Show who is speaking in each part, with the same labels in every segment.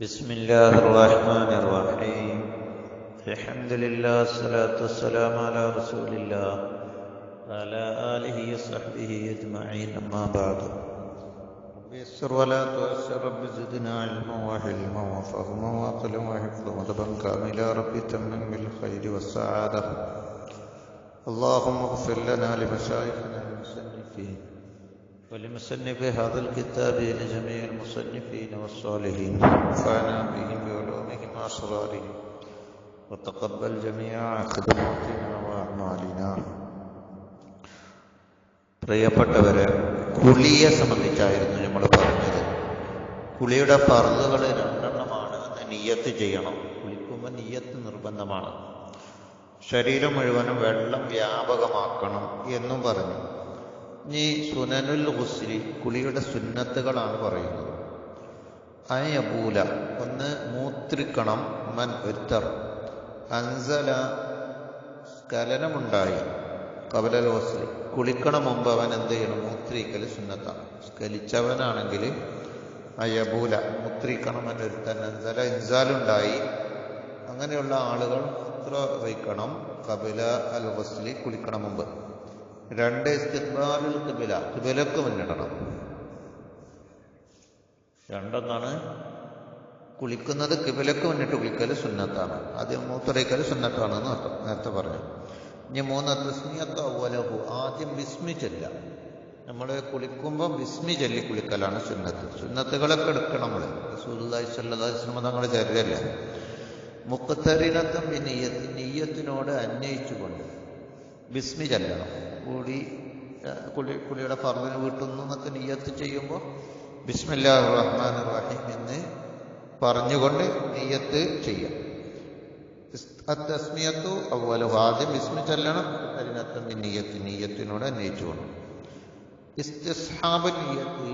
Speaker 1: بسم الله الرحمن الرحيم. الحمد لله الصلاة والسلام على رسول الله وعلى آله وصحبه أجمعين أما بعد. رب يسر ولا تؤسر رب زدنا علما وحلما وفهما وعقلا وحفظا ودبا كاملا. رب تمن بالخير والسعادة. اللهم اغفر لنا لمشايخنا ولمصنف هذا الكتاب لجميع المصنفين والصالحين وانفعنا بهم بعلومهم واسرارهم وتقبل جميع خدماتنا واعمالنا പ്രിയപ്പെട്ടവരെ കുളിയെ സംബന്ധിച്ചായിരുന്നു നമ്മൾ പറഞ്ഞത് കുളിയുടെ ഫർദുകൾ രണ്ടെണ്ണമാണ് എന്ന് നിയ്യത്ത് ചെയ്യണം കുളിക്കുമ്പോൾ നിയ്യത്ത് നിർബന്ധമാണ് ശരീരം മുഴുവനും വെള്ളം വ്യാപകമാക്കണം എന്നും പറഞ്ഞു ഇനി സുനനുൽ ഹുസ്ലി കുളിയുടെ സുന്നത്തുകളാണ് പറയുന്നത്. അയബൂല ഒന്ന് മൂത്രിക്കണം മൻ ഒരുത്തർ. അൻസല സ്കലനമുണ്ടായി കബലൽ ഹുസ്ലി കുളിക്കണ മുമ്പ് അവൻ എന്ത് ചെയ്യണം? മൂത്രിക്കൽ സുന്നത്താണ് സ്കലിച്ചവനാണെങ്കിൽ അയബൂല മൂത്രിക്കണം മൻ ഒരുത്തൻ. അൻസല ഇൻസാലുണ്ടായി. അങ്ങനെയുള്ള ആളുകൾ മൂത്ര വയ്ക്കണം. കബില അൽ ഹുസ്ലി കുളിക്കണ മുമ്പ്. രണ്ട് ഇസ്തിഖ്ബാലുൽ കിബില കിബിലക്ക് മുന്നിടണം. രണ്ടെന്നാണ് കുളിക്കുന്നത് കിബിലക്ക് മുന്നിട്ട് കുളിക്കൽ സുന്നത്താണ്. ആദ്യം മൂത്രയിക്കൽ സുന്നത്താണെന്ന് അർത്ഥം നേരത്തെ പറഞ്ഞു. ഇനി മൂന്ന് തസ്മിയത്ത് അവലഹു ആദ്യം വിസ്മി ചെല്ല നമ്മൾ കുളിക്കുമ്പോൾ വിസ്മി ചൊല്ലി കുളിക്കലാണ് സുന്നത്ത്. സുന്നത്തുകളൊക്കെ എടുക്കണം നമ്മൾ അലൈഹി വസല്ലം തങ്ങൾ ചര്യല്ലേ മുക്കത്തറിനത്തം നെയ്യത്ത് നെയ്യത്തിനോട് അന്വയിച്ചുകൊണ്ട് ബിസ്മി ചെല്ലണം. കൂടി കുളി കുളിയുടെ ഫർദിന് വീട്ടുന്നു എന്നൊക്കെ നെയ്യത്ത് ചെയ്യുമ്പോൾ ബിസ്മില്ലാ റഹ്മാൻ റഹീം എന്ന് പറഞ്ഞുകൊണ്ട് നെയ്യത്ത് ചെയ്യാം. തസ്മിയത്തു അവലു ആദ്യം ബിസ്മി ചെല്ലണം. അതിനകത്ത് നീയത്ത് നീയത്തിനോട് അന്വയിച്ചുകൊണ്ട് ഇസ്തിസ്ഹാബ് നീയത്ത്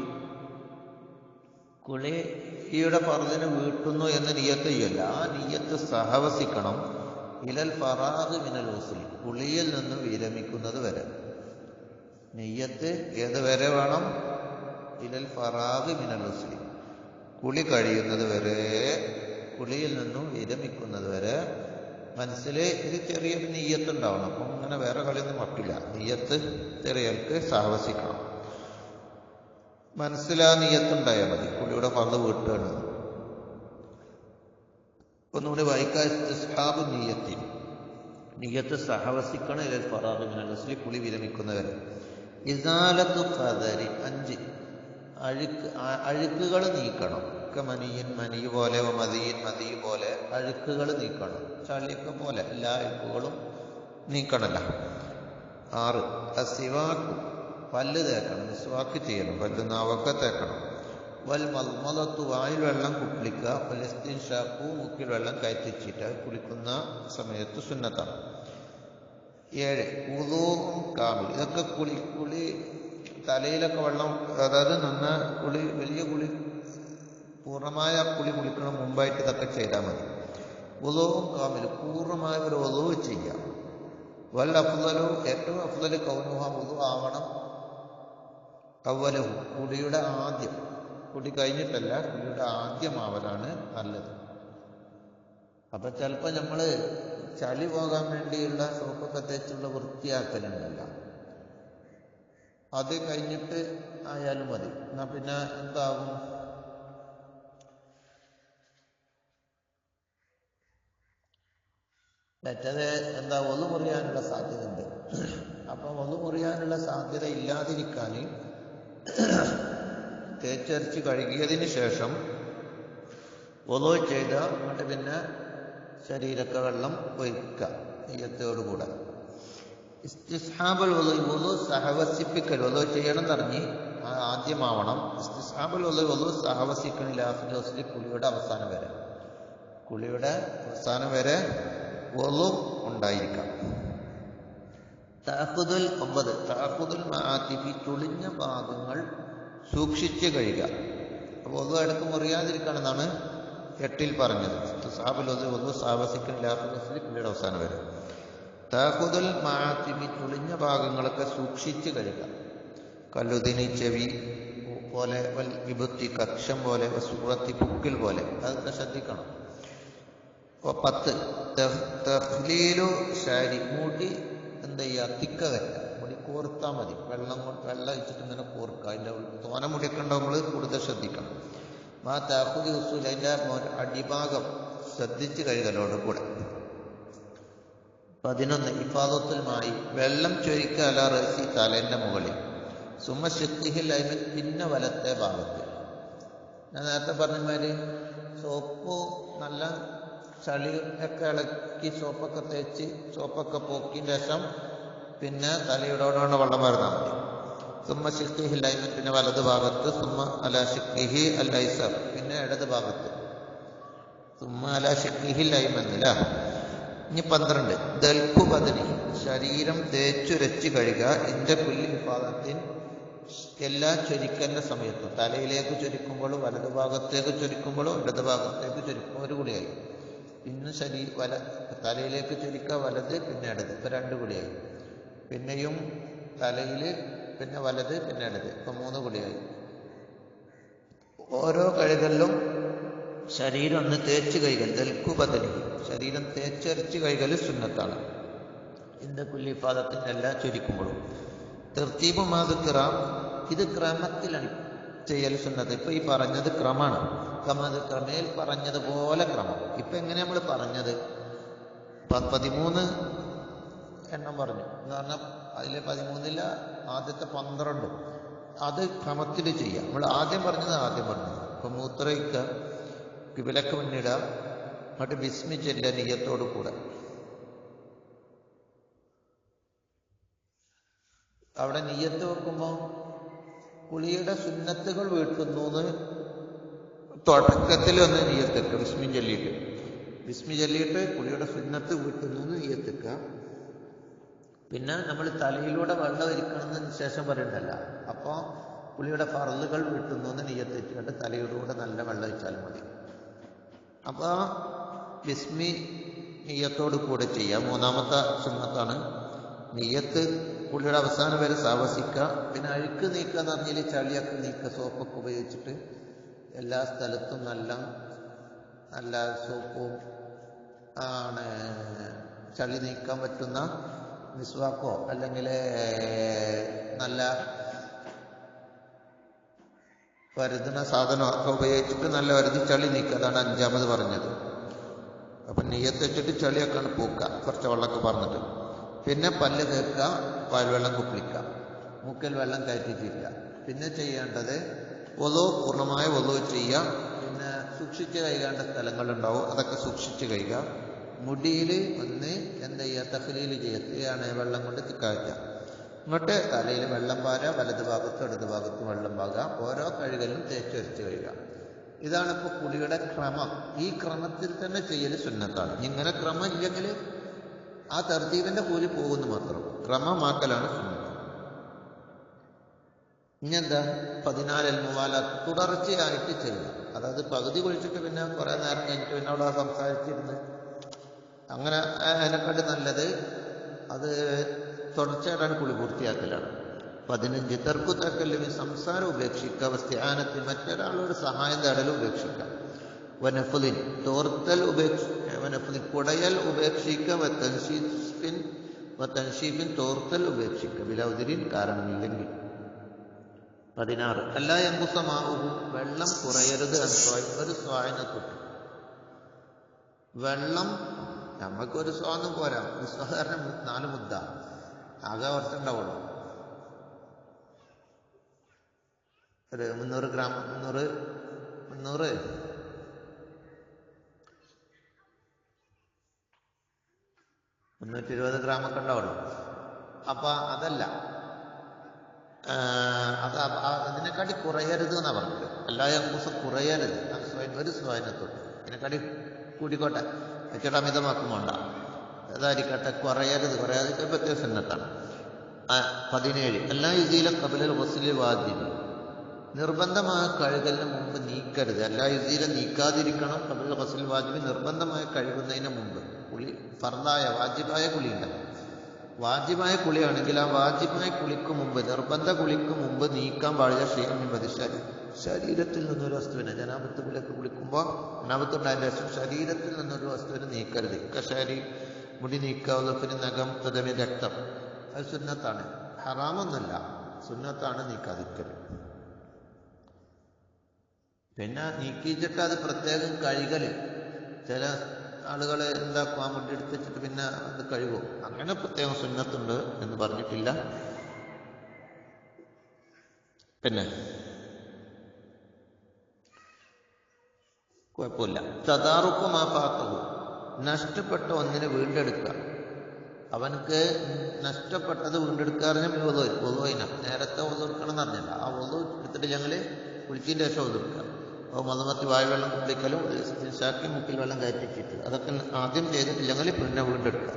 Speaker 1: കുളിയുടെ ഫർദിന് വീട്ടുന്നു എന്ന് നിയ്യത്ത് ചെയ്യല്ല. ആ നിയ്യത്ത് സഹവസിക്കണം. ഇലൽ ഫറാദ് മിനൽ ഉസ്ലി കുളിയിൽ നിന്ന് വിരമിക്കുന്നത് വരെ. നെയ്യത്ത് ഏത് വരെ വേണം? ഇലൽ ഫറാദ് മിനൽ ഉസ്ലി കുളി കഴിയുന്നത് വരെ കുളിയിൽ നിന്നും വിരമിക്കുന്നത് വരെ. മനസ്സിൽ ഇത് ചെറിയൊരു നെയ്യത്ത് ഉണ്ടാവണം അപ്പം അങ്ങനെ വേറെ കളിയൊന്നും പറ്റില്ല നെയ്യത്ത് ചെറിയൾക്ക് സാഹസിക്കണം. മനസ്സിലാ നെയ്യത്തുണ്ടായാൽ മതി. കുളിയുടെ പന്ത് വീട്ടുകയാണ്. ഒന്നുകൂടി വായിക്കാൻ ഇസ്തിസ്ഹാബ് നീയത്തി. നീയത്ത് സഹവസിക്കണം ഇതിൽ ഫറാദ് മിനൽ കുളി വിരമിക്കുന്നവരെ ഇസാലത്തു ഖദരി അഞ്ച്. അഴുക്ക് അഴുക്കുകൾ നീക്കണം. ഒക്കെ മനിയൻ മനി പോലെ മതിയൻ മതി പോലെ അഴുക്കുകൾ നീക്കണം. ചളിയൊക്കെ പോലെ എല്ലാ അഴുക്കുകളും നീക്കണല്ല. ആറ്. അസിവാക്ക് പല്ല് തേക്കണം. മിസ്വാക്ക് ചെയ്യണം. പല്ല് നാവൊക്കെ തേക്കണം. വൽ മൽമലത്തു വായിൽ വെള്ളം കുളിക്കുക ഫലസ്തീൻ ഷാപ്പു മുക്കിൽ വെള്ളം കയറ്റിച്ചിട്ട് കുളിക്കുന്ന സമയത്ത് സുന്നത്താണ്. ഏഴ് ഉദൂറും കാമിൽ. ഇതൊക്കെ കുളി കുളി തലയിലൊക്കെ വെള്ളം അതായത് നന്ന കുളി വലിയ കുളി പൂർണമായ കുളി കുളിക്കണ മുമ്പായിട്ട് ഇതൊക്കെ ചെയ്താൽ മതി. ഉദവും കാമിൽ പൂർണമായ ഒരു ഉദവ് ചെയ്യാം വൽ അഫ്ലലു ഏറ്റവും അഫ്ദലു കൗനുഹ ഉദു ആവണം. അവലഹു കുളിയുടെ ആദ്യം. കുടി കഴിഞ്ഞിട്ടല്ല കുട്ടിയുടെ ആദ്യമാവലാണ് നല്ലത് അപ്പൊ ചിലപ്പോ നമ്മൾ ചളി പോകാൻ വേണ്ടിയുള്ള സോപ്പൊക്കെ തേച്ചുള്ള വൃത്തിയാക്കലുണ്ടല്ല. അത് കഴിഞ്ഞിട്ട് ആയാലും മതി. എന്നാ പിന്നെ എന്താകും മറ്റത് എന്താ ഒന്നു മുറിയാനുള്ള സാധ്യത ഉണ്ട് അപ്പൊ ഒന്നു മുറിയാനുള്ള സാധ്യത ഇല്ലാതിരിക്കാൻ തേച്ചരച്ച് കഴുകിയതിന് ശേഷം ഒലോ ചെയ്ത എന്നിട്ട് പിന്നെ ശരീരത്തെ വെള്ളം ഒഴിക്കുക നെയ്യത്തോടുകൂടെ. ഇസ്തിസ്ഹാബൽ ഒലു ഒലു സഹവസിപ്പിക്കൽ ഒലു ചെയ്യണം എന്നറിഞ്ഞ് ആദ്യമാവണം. ഇസ്തിസ്ഹാബൽ ഒലു ഒലു സഹവസിക്കണില്ല ലാഫിലോസിൽ കുളിയുടെ അവസാനം വരെ. കുളിയുടെ അവസാനം വരെ ഒലു ഉണ്ടായിരിക്കാം. താഹുദുൽ ഒമ്പത്. താഹുദുൽ മാതിഫി ചുളിഞ്ഞ ഭാഗങ്ങൾ സൂക്ഷിച്ച് കഴിക്കുക അപ്പോൾ ഒതു അടക്കം മുറിയാതിരിക്കണമെന്നാണ് എട്ടിൽ പറഞ്ഞത്. സാബിൽ ഒതു സാവസിക്കൽ പിന്നീട് അവസാനം വരെ. താഹുദുൽ മാത്തിമി ചുളിഞ്ഞ ഭാഗങ്ങളൊക്കെ സൂക്ഷിച്ച് കഴിക്കുക കല്ലുതിനി ചെവി പോലെ വൽ വിഭക്തി കക്ഷം പോലെ സൂറത്തി പുക്കിൽ പോലെ അതൊക്കെ ശ്രദ്ധിക്കണം. അപ്പോൾ പത്ത് തഹ്ലീലു ശാരി മുടി എന്താ ചെയ്യുക തിക്ക കോർത്താൽ മതി. വെള്ളം വെള്ളം ഇച്ചിട്ട് ഇങ്ങനെ കോർക്കുക. അതിന്റെ തോന മുടിയൊക്കെ നമ്മൾ കൂടുതൽ ശ്രദ്ധിക്കണം. മാ താഹുദി ഉസൂൽ അതിന്റെ അടിഭാഗം ശ്രദ്ധിച്ച് കഴുകലോട് കൂടെ. പതിനൊന്ന് ഇഫാദത്തുലുമായി വെള്ളം ചൊരിക്കുക അല റസി തലേന്റെ മുകളിൽ. സുമ ശക്തിഹിൽ അയിമൻ പിന്നെ വലത്തെ ഭാഗത്ത്. ഞാൻ നേരത്തെ പറഞ്ഞമാതിരി സോപ്പ് നല്ല ചളി ഒക്കെ ഇളക്കി സോപ്പൊക്കെ തേച്ച് സോപ്പൊക്കെ പോക്കി ശേഷം പിന്നെ തലയോടോടെ വെള്ളം വരുന്നാൽ മതി. സുമ്മ ഷിഖിഹി ലൈമൻ പിന്നെ വലത് ഭാഗത്ത് സുമ്മ അല ഷിഖിഹി അൽ ഐസർ പിന്നെ ഇടത് ഭാഗത്ത്. സുമ്മ അല ലൈമൻ അല്ല ഇനി പന്ത്രണ്ട്. ദൽക്കു പതിനി ശരീരം തേച്ചുരച്ച് കഴുകുക. ഇന്റെ പുല്ലി വിഭാഗത്തിൽ എല്ലാ ചൊരിക്കലിന്റെ സമയത്ത് തലയിലേക്ക് ചൊരിക്കുമ്പോഴും വലത് ഭാഗത്തേക്ക് ചൊരിക്കുമ്പോഴും ഇടത് ഭാഗത്തേക്ക് ചുരുക്കും ഒരു കുളിയായി പിന്നെ ശരീ വല തലയിലേക്ക് ചൊരിക്കുക വലത് പിന്നെ ഇടത്. ഇപ്പൊ രണ്ട് കുളിയായി പിന്നെയും തലയിൽ പിന്നെ വലത് പിന്നെ ഇടത്. ഇപ്പൊ മൂന്ന് കുളിയായി ഓരോ കഴുകലിലും ശരീരം ഒന്ന് തേച്ച് കൈകൾ ദൽക്കുപതലി ശരീരം തേച്ചരച്ച് കൈകൾ സുന്നത്താണ്. ഇന്ത കുല്ലിഫാദത്തിന്റെ എല്ലാം ചുരുക്കുമ്പോഴും. തെർത്തീബ് ക്രാം ഇത് ക്രമത്തിലാണ് ചെയ്യൽ സുന്നത്ത്. ഇപ്പൊ ഈ പറഞ്ഞത് ക്രമാണ് കമത് ക്രമേൽ പറഞ്ഞതുപോലെ ക്രമം. ഇപ്പൊ എങ്ങനെ നമ്മൾ പറഞ്ഞത്? പതിമൂന്ന് എണ്ണം പറഞ്ഞു. എന്ന് പറഞ്ഞാൽ അതിലെ പതിമൂന്നില ആദ്യത്തെ പന്ത്രണ്ടും. അത് ക്രമത്തിൽ ചെയ്യാം. നമ്മൾ ആദ്യം പറഞ്ഞത് ആദ്യം പറഞ്ഞത് ഇപ്പൊ മൂത്രയ്ക്ക് വിലക്ക് മുന്നിടുക എന്നിട്ട് ബിസ്മി നീയത്തോട് കൂടെ. അവിടെ നീയത്ത് വെക്കുമ്പോൾ കുളിയുടെ സുന്നത്തുകൾ വീട്ടുന്നു എന്ന് തുടക്കത്തിൽ ഒന്ന് നീയത്തെക്കുക ബിസ്മി ചൊല്ലിയിട്ട്. വിസ്മി ചൊല്ലിയിട്ട് കുളിയുടെ സുന്നത്ത് വീട്ടുന്നു എന്ന് നീയത്തെക്കുക പിന്നെ നമ്മൾ തലയിലൂടെ വെള്ളം ഒരിക്കണമെന്ന് ശേഷം പറയണ്ടല്ല. അപ്പോൾ പുളിയുടെ ഫറലുകൾ വീട്ടുന്നു എന്ന് നീയത്തിട്ട് തലയിലൂടെ നല്ല വെള്ളം ഒഴിച്ചാൽ മതി. അപ്പോൾ ബിസ്മി നീയത്തോട് കൂടെ ചെയ്യാം. മൂന്നാമത്തെ സുന്നത്താണ്. നീയത്ത് പുള്ളിയുടെ അവസാനം വരെ സാവസിക്കുക പിന്നെ അഴുക്ക് നീക്കുക എന്ന് പറഞ്ഞാൽ ചളിയൊക്കെ നീക്കുക സോപ്പൊക്കെ ഉപയോഗിച്ചിട്ട് എല്ലാ സ്ഥലത്തും നല്ല നല്ല സോപ്പും ആണ് ചളി നീക്കാൻ പറ്റുന്ന മിസ്വാക്കോ അല്ലെങ്കിൽ നല്ല വരുതുന്ന സാധനമൊക്കെ ഉപയോഗിച്ചിട്ട് നല്ല വരുതി ചളി നീക്കുക. അതാണ് അഞ്ചാമത് പറഞ്ഞത്. അപ്പം നെയ്യത്ത് വെച്ചിട്ട് ചളിയൊക്കെയാണ് പൂക്കുക. കുറച്ച് വെള്ളമൊക്കെ പറഞ്ഞിട്ട് പിന്നെ പല്ല് തേക്കുക പാൽവെള്ളം കുപ്പിക്കുക മൂക്കിൽ വെള്ളം കയറ്റിച്ചിരിക്കുക പിന്നെ ചെയ്യേണ്ടത് വധു പൂർണമായ വധു ചെയ്യുക. പിന്നെ സൂക്ഷിച്ച് കഴുകേണ്ട സ്ഥലങ്ങളുണ്ടാവും. അതൊക്കെ സൂക്ഷിച്ച് കഴുകുക. മുടിയിൽ ഒന്ന് എന്ത് ചെയ്യുക തഹലീൽ ചെയ്യുകയാണ് വെള്ളം കൊണ്ട് തിക്കാക്കുക. ഇങ്ങോട്ട് തലയിൽ വെള്ളം പാര വലത് ഭാഗത്തും ഇടത് ഭാഗത്തും വെള്ളം പാകുക ഓരോ കഴുകലും തേച്ച് വരച്ച് കഴുകുക. ഇതാണ് കുളിയുടെ ക്രമം. ഈ ക്രമത്തിൽ തന്നെ ചെയ്യൽ സുന്നത്താണ്. ഇങ്ങനെ ക്രമം ഇല്ലെങ്കിൽ ആ തർത്തീവിന്റെ കൂലി പോകുന്നു മാത്രം. ക്രമമാക്കലാണ് സുന്നത്ത്. ഇനിയെന്താ പതിനാല് മുവാല തുടർച്ചയായിട്ട് ചെയ്യുക. അതായത് പകുതി കുളിച്ചിട്ട് പിന്നെ കുറെ നേരം കഴിഞ്ഞിട്ട് പിന്നെ അവിടെ സംസാരിച്ചിരുന്ന് അങ്ങനെ അതിനെക്കാട്ടി നല്ലത് അത് തുടർച്ചയായിട്ടാണ് കുളി പൂർത്തിയാക്കലാണ്. പതിനഞ്ച് തെർക്കു തക്കല്ലുമി സംസാരം ഉപേക്ഷിക്കുക സ്ഥാനത്തിൽ മറ്റൊരാളോട് സഹായം തേടൽ ഉപേക്ഷിക്കുക. വനഫുലിൻ തോർത്തൽ ഉപേക്ഷ വനഫുലിൻ കുടയൽ ഉപേക്ഷിക്കുക വത്തൻഷീഫിൻ വത്തൻഷീഫിൻ തോർത്തൽ ഉപേക്ഷിക്കുക. വിലൗതിരിൻ കാരണമില്ലെങ്കിൽ. പതിനാറ് അല്ല എങ്കുസമാവു വെള്ളം കുറയരുത് സ്വയം ഒരു സ്വായനത്തൊട്ട്. വെള്ളം നമുക്കൊരു സ്വാന്നും പോരാ. ഒരു സാധാരണ നാല് മുദ്ദ. ആകെ കുറച്ചുണ്ടാവുള്ളൂ ഒരു മുന്നൂറ് ഗ്രാം മുന്നൂറ് മുന്നൂറ്. മുന്നൂറ്റി ഇരുപത് ഗ്രാം ഒക്കെ ഉണ്ടാവുള്ളൂ. അപ്പൊ അതല്ല. അത് അതിനെക്കാട്ടി കുറയരുത് എന്നാ പറഞ്ഞത്. അല്ലാതെ ദിവസം കുറയരുത്. ഒരു സ്വാധീനത്തോട്ട് അതിനെക്കാട്ടി കൂടിക്കോട്ടെ. വെച്ചിട്ട് അമിതമാക്കും വേണ്ട. അതായിരിക്കട്ടെ കുറയരുത് കുറയാതിരിക്കാൻ പ്രത്യേക സന്നത്താണ് പതിനേഴ്. എല്ലാ യുസിയിലെ കബലിൽ വസിലെ വാജിബ്. നിർബന്ധമായ കഴുകലിന് മുമ്പ് നീക്കരുത്. എല്ലാ യുസിയിലെ നീക്കാതിരിക്കണം കബലിൽ വസിൽ വാജിബ് നിർബന്ധമായ കഴുകുന്നതിന് മുമ്പ്. കുളി ഫർദായ വാജിബായ കുളിയുണ്ട്. വാജിബായ കുളിയാണെങ്കിൽ ആ വാജിബായ കുളിക്ക് മുമ്പ് നിർബന്ധ കുളിക്ക് മുമ്പ് നീക്കാൻ പാടില്ല ക്ഷീണം മതി ശരീ ശരീരത്തിൽ നിന്നൊരു വസ്തുവിനെ ജനാപത്ത് കുളിയൊക്കെ കുളിക്കുമ്പോൾ ജനാപത്തുണ്ടായതിനു ശേഷം ശരീരത്തിൽ നിന്നൊരു വസ്തുവിനെ നീക്കരുത്. കശാരി മുടി നീക്കാവുന്ന നഖം പ്രഥമ രക്തം. അത് സുന്നത്താണ്. ഹറാമൊന്നല്ല സുന്നത്താണ് നീക്കാതിക്കൽ പിന്നെ നീക്കിച്ചിട്ട് അത് പ്രത്യേകം കഴുകൽ ചില ആളുകൾ എന്താക്കും ആ മുടി എടുത്തിട്ട് പിന്നെ അത് കഴുകും? അങ്ങനെ പ്രത്യേകം സുന്നത്തുണ്ട് എന്ന് പറഞ്ഞിട്ടില്ല. പിന്നെ കുഴപ്പമില്ല. തദാറുക്കും നഷ്ടപ്പെട്ട ഒന്നിനെ വീണ്ടെടുക്കുക. അവനക്ക് നഷ്ടപ്പെട്ടത് വീണ്ടെടുക്കുക ഒതു ഒതുവിന നേരത്തെ ഒതുക്കണം എന്ന് പറഞ്ഞില്ല. ആ ഒതു എടുത്തിട്ട് ഞങ്ങൾ കുളിച്ചതിന്റെ ശേഷം ഒതുക്കുക അപ്പോൾ മതമത്തി വായുവെള്ളം കുടിക്കലും ശാക്കി മുക്കിൽ വെള്ളം കയറ്റിച്ചിട്ട് അതൊക്കെ ആദ്യം ചെയ്തിട്ടില്ലെങ്കിൽ പിന്നെ വീണ്ടെടുക്കുക.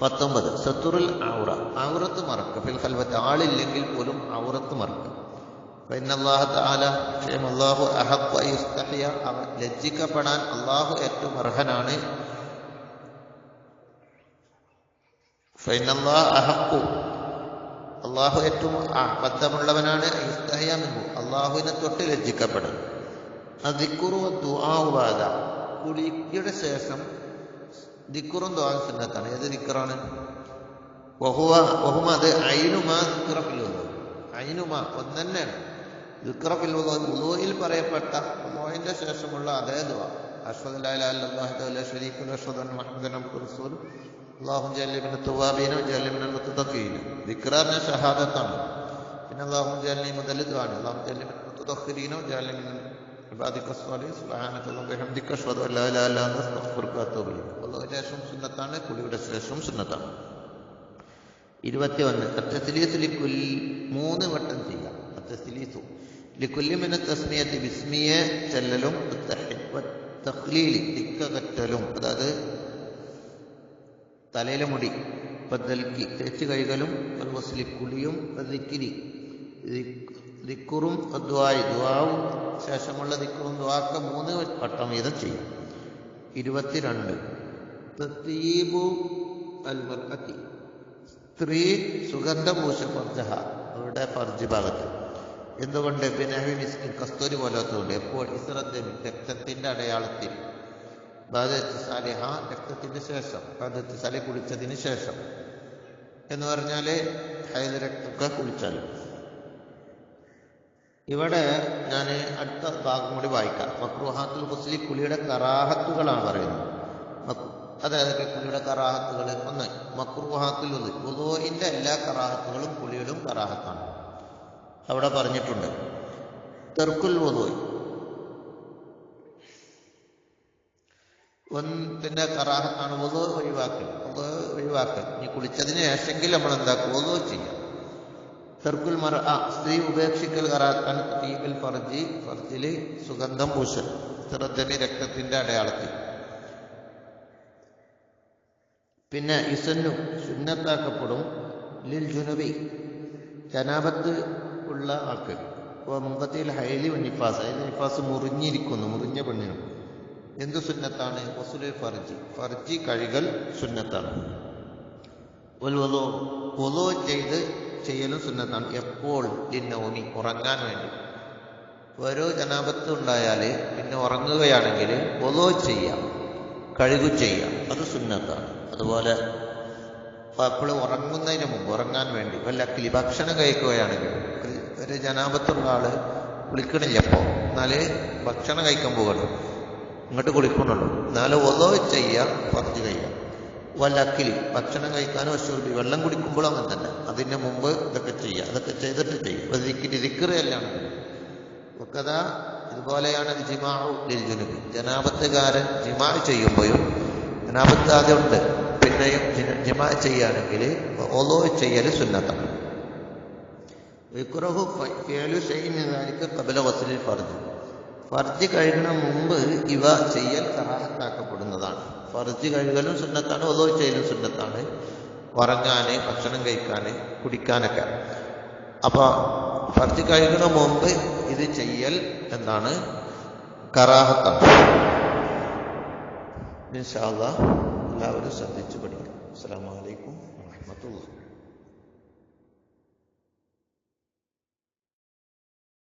Speaker 1: പത്തൊമ്പത് സത്തുറിൽ ഔറ. ഔറത്ത് മറക്കുക. ഫിൽ കൽവത്ത് ആളില്ലെങ്കിൽ പോലും ഔറത്ത് മറക്കുക. പിന്നെ ക്ഷയം അള്ളാഹു അഹബ് യുസ്തഹിയ അവൻ ലജ്ജിക്കപ്പെടാൻ അള്ളാഹു ഏറ്റവും അർഹനാണ്. അഹക്കു. അള്ളാഹു ഏറ്റവും ബദ്ധമുള്ളവനാണ് യുസ്തഹിയാമിന്നു അള്ളാഹുവിനെ തൊട്ട് ലജ്ജിക്കപ്പെടും. ദിക്കുറു ദുആവാദ കുളിയുടെ ശേഷം ദിക്കുറും ദുആൻ സുന്നത്താണ്. ഏത് ദിക്കറാണ്? വഹുവ വഹുമ അത് ഐനുമാ ദിക്റഫിലുള്ളൂ ഐനുമ ഒന്നെന്നെയാണ്. ദിക്റഫിൽ ഉദുയിൽ പറയപ്പെട്ട മോയിന്റെ ശേഷമുള്ള അതേ ദിക്റാറിന് ഷഹാദത്താണ് പിന്നെ അല്ലാഹു ജല്ല മുതൽ ദുആണ് അല്ലാഹു ജല്ല മിന മുത്തഖീന ജല്ല മിന ഇബാദിക സ്വാലിഹീൻ സുബ്ഹാനക അല്ലാഹു ബിഹംദിക അഷ്ഹദു അല്ലാ ഇലാഹ ഇല്ല അൻത അസ്തഗ്ഫിറുക വഅതൂബു ഇലൈക് അല്ലാഹുവിന്റെ ശേഷം സുന്നത്താണ് കുളിയുടെ ശേഷം സുന്നത്താണ് ഇരുപത്തിയൊന്ന് അത്തസ്ലീസ് ലിക്കുൽ മൂന്ന് വട്ടം ചെയ്യാം അത്തസ്ലീസു ലിക്കുല്ലിമിന തസ്മിയത്ത് വിസ്മിയെ ചെല്ലലും തഖ്ലീലി തിക്കകറ്റലും അതായത് തലയിലെ മുടി പതൽക്കി തേച്ച് കഴുകലും വസ്ലി കുളിയും ദിക്കിരി ദിക്കുറും ദ്വായി ദ്വാവും ശേഷമുള്ള ദിക്കുറും ദ്വാക്ക മൂന്ന് വട്ടം വീതം ചെയ്യും. ഇരുപത്തിരണ്ട്. തത്തീബു അൽ മർഅത്തി സ്ത്രീ സുഗന്ധഭൂഷ ഫർജഹ അവരുടെ ഫർജ് ഭാഗത്ത്. എന്തുകൊണ്ട് പിന്നെ മിസ്കിൻ കസ്തൂരി പോലത്തുകൊണ്ട് എപ്പോൾ ഇസ്രദ്ദമി രക്തത്തിന്റെ അടയാളത്തിൽ ബാദത്ത് സാലിഹ രക്തത്തിന് ശേഷം ബാദത്ത് സാലി കുളിച്ചതിന് ശേഷം എന്ന് പറഞ്ഞാൽ ഹൈദ് രക്തമൊക്കെ കുളിച്ചാൽ ഇവിടെ ഞാൻ അടുത്ത ഭാഗം കൂടി വായിക്കാം. മക്രുഹാത്തുൽ ഹുസ്ലി കുളിയുടെ കറാഹത്തുകളാണ് പറയുന്നത്. അതായത് കുളിയുടെ കറാഹത്തുകൾ ഒന്ന് മക്രുഹാത്തുൽ ഉദോയിന്റെ എല്ലാ കറാഹത്തുകളും കുളികളും കറാഹത്താണ്. അവിടെ പറഞ്ഞിട്ടുണ്ട്. തെർക്കുൽ ഉദോയ് ഒന്നിന്റെ കറാഹത്താണ് വധു ഒഴിവാക്കൽ. വധു ഒഴിവാക്കൽ. ഇനി കുളിച്ചതിന് ശേഷമെങ്കിൽ നമ്മൾ എന്താക്കും? വധു ചെയ്യാം. തെർക്കുൽ മറ ആ സ്ത്രീ ഉപേക്ഷിക്കൽ കറാത്താണ് തീപിൽ ഫർജി ഫർജിൽ സുഗന്ധം പൂശൽ. ശ്രദ്ധമി രക്തത്തിന്റെ അടയാളത്തിൽ. പിന്നെ ഇസന്നു സുന്നത്താക്കപ്പെടും. ലിൽ ജുനുബി. ജനാപത്ത് ഉള്ള ആൾക്ക്. മുമ്പത്തിൽ ഹൈലി നിഫാസ് ഹൈലി നിഫാസ് മുറിഞ്ഞിരിക്കുന്നു മുറിഞ്ഞ പെണ്ണിനും. എന്ത് സുന്നത്താണ്? വസുലെ ഫർജി. ഫർജി കഴുകൽ സുന്നത്താണ്. ഒലോ ചെയ്ത് ചെയ്യലും സുന്നത്താണ്. എപ്പോൾ? ലിന്നോനി ഉറങ്ങാൻ വേണ്ടി. ഓരോ ജനാപത്ത് ഉണ്ടായാൽ പിന്നെ ഉറങ്ങുകയാണെങ്കിൽ ഒലോ ചെയ്യാം. കഴുകു ചെയ്യാം. അത് സുന്നത്താണ്. അതുപോലെ അപ്പോൾ ഉറങ്ങുന്നതിന് മുമ്പ് ഉറങ്ങാൻ വേണ്ടി. വല്ല കിളി ഭക്ഷണം കഴിക്കുകയാണെങ്കിൽ ഒരു ജനാപത്തുള്ള ആൾ കുളിക്കണില്ല അപ്പോൾ എന്നാൽ ഭക്ഷണം കഴിക്കാൻ പോകണം. ഇങ്ങോട്ട് കുളിക്കണുള്ളൂ. എന്നാലും ഒതോ ചെയ്യാം പറഞ്ഞു കഴിയാം. വല്ലക്കിലി ഭക്ഷണം കഴിക്കാനോ അശുദ്ധി വെള്ളം കുടിക്കുമ്പോഴും അങ്ങനെ തന്നെ. അതിന് മുമ്പ് ഇതൊക്കെ ചെയ്യാം. അതൊക്കെ ചെയ്തിട്ട് ചെയ്യും. ദിക്കിരി ഇരിക്കറിയല്ലാണ് ഒക്കത ഇതുപോലെയാണ് ജിമാഉ ലിൽ ജുനുബ് ജനാപത്തുകാരൻ ജിമാ ചെയ്യുമ്പോഴും ജനാപത്ത് ആദ്യമുണ്ട് പിന്നെയും ജിമാ ചെയ്യുകയാണെങ്കിൽ ഒലോ ചെയ്യൽ സുന്നത്താണ്. വിക്രഹു ഫേലു ചെയ്യുന്നതായിരിക്കും കപില വസലിൽ ഫർജ്. ഫർജ് കഴുകണ മുമ്പ് ഇവ ചെയ്യൽ കറാഹത്താക്കപ്പെടുന്നതാണ് ഫർജ് കഴുകലും സുന്നത്താണ് ഒതോ ചെയ്യലും സുന്നത്താണ്. ഉറങ്ങാന് ഭക്ഷണം കഴിക്കാന് കുടിക്കാനൊക്കെ. അപ്പൊ ഫർജ് കഴുകണ മുമ്പ് ഇത് ചെയ്യൽ എന്താണ് കറാഹത്താണ്. എല്ലാവരും ശ്രദ്ധിച്ചു പഠിക്കണം. അസ്സാം